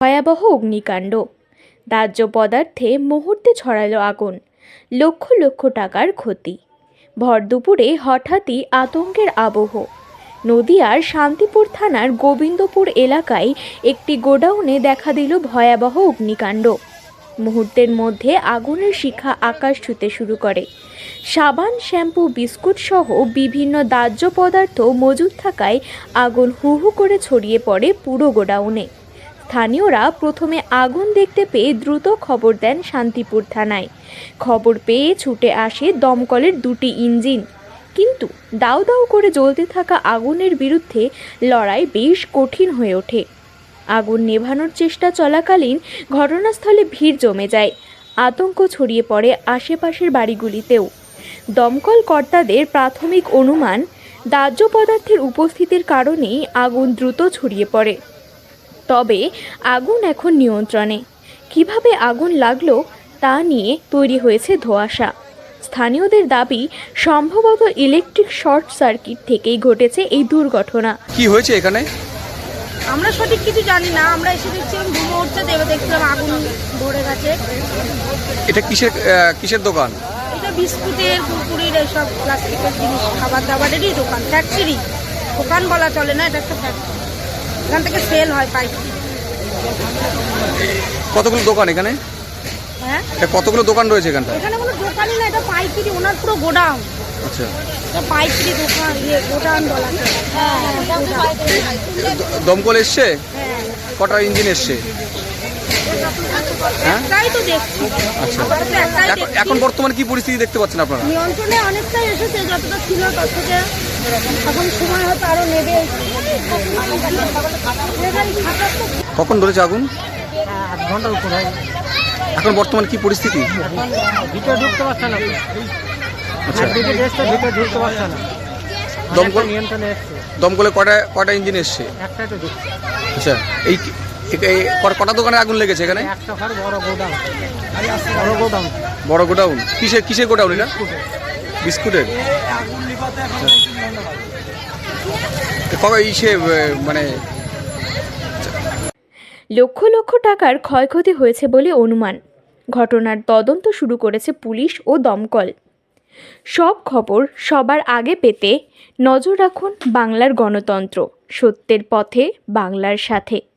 ভয়াবহ অগ্নিকাণ্ড। দাহ্য পদার্থে মুহূর্তে ছড়ালো আগুন, লক্ষ লক্ষ টাকার ক্ষতি। ভর দুপুরে হঠাৎই আতঙ্কের আবহ। নদিয়ার শান্তিপুর থানার গোবিন্দপুর এলাকায় একটি গোডাউনে দেখা দিল ভয়াবহ অগ্নিকাণ্ড। মুহূর্তের মধ্যে আগুনের শিখা আকাশ ছুতে শুরু করে। সাবান, শ্যাম্পু, বিস্কুট সহ বিভিন্ন দাহ্য পদার্থ মজুদ থাকায় আগুন হু হু করে ছড়িয়ে পড়ে পুরো গোডাউনে। স্থানীয়রা প্রথমে আগুন দেখতে পেয়ে দ্রুত খবর দেন শান্তিপুর থানায়। খবর পেয়ে ছুটে আসে দমকলের দুটি ইঞ্জিন। কিন্তু দাউ দাউ করে জ্বলতে থাকা আগুনের বিরুদ্ধে লড়াই বেশ কঠিন হয়ে ওঠে। আগুন নেভানোর চেষ্টা চলাকালীন ঘটনাস্থলে ভিড় জমে যায়। আতঙ্ক ছড়িয়ে পড়ে আশেপাশের বাড়িগুলিতেও। দমকল কর্তাদের প্রাথমিক অনুমান, দাহ্য পদার্থের উপস্থিতির কারণেই আগুন দ্রুত ছড়িয়ে পড়ে। তবে আগুন এখন নিয়ন্ত্রণে। কীভাবে আগুন লাগল তা নিয়ে তৈরি হয়েছে ধোঁয়াশা। স্থানীয়দের দাবি সম্ভবত ইলেকট্রিক শর্ট সার্কিট থেকেই ঘটেছে এই দুর্ঘটনা। কি হয়েছে এখানে? আমরা সঠিক কিছু জানি না। আমরা এসে দেখছিলাম দু মুহূর্তে দেবে দেখছিলাম আগুন ধরে গেছে। এটা কিসের কিসের দোকান? এটা বিস্কুটের কুরকুরির এইসব প্লাস্টিকের জিনিস খাবার দাবারেরই দোকান ফ্যাক্টরি দোকান বলা চলে না এটা একটা ফ্যাক্টরি এখান থেকে সেল হয় পাইকারি কতগুলো দোকান এখানে? হ্যাঁ? এটা কতগুলো দোকান রয়েছে এখানটা এখানে কোনো দোকানই না এটা পাইকারি ওনার পুরো গোডাউন। আচ্ছা। এটা পাইকারি দোকান ইয়ে গোডাউন বলা হ্যাঁ দমকল এসছে? হ্যাঁ। কটা ইঞ্জিন এসছে? একটাই তো দেখছি। আচ্ছা। এখন- এখন বর্তমানে কি পরিস্থিতি দেখতে পাচ্ছেন আপনারা? নিয়ন্ত্রণে অনেকটাই এসেছে যতটা ছিল তার থেকে এখন সময় হয়তো আরও নেবে। কখন ধরেছে আগুন? আধ ঘণ্টার উপর হয়। এখন বর্তমানে কি পরিস্থিতি? ভিতরে ঢুকতে পারছে না। আচ্ছা। ভিতরে ঢুকতে পারছে না। দমকল অনেকটা নিয়ন্ত্রণে এসছে। দমকলে কটা কটা ইঞ্জিন এসছে? একটাই তো আচ্ছা এই কটা দোকানে আগুন লেগেছে এখানে? বড় গোডাউন। বড় গোডাউন। বড় গোডাউন? কিসের কিসের গোডাউন এটা? বিস্কুটের। কবে ইসে মানে লক্ষ লক্ষ টাকার ক্ষয়ক্ষতি হয়েছে বলে অনুমান। ঘটনার তদন্ত শুরু করেছে পুলিশ ও দমকল। সব খবর সবার আগে পেতে নজর রাখুন বাংলার গণতন্ত্র। সত্যের পথে বাংলার সাথে।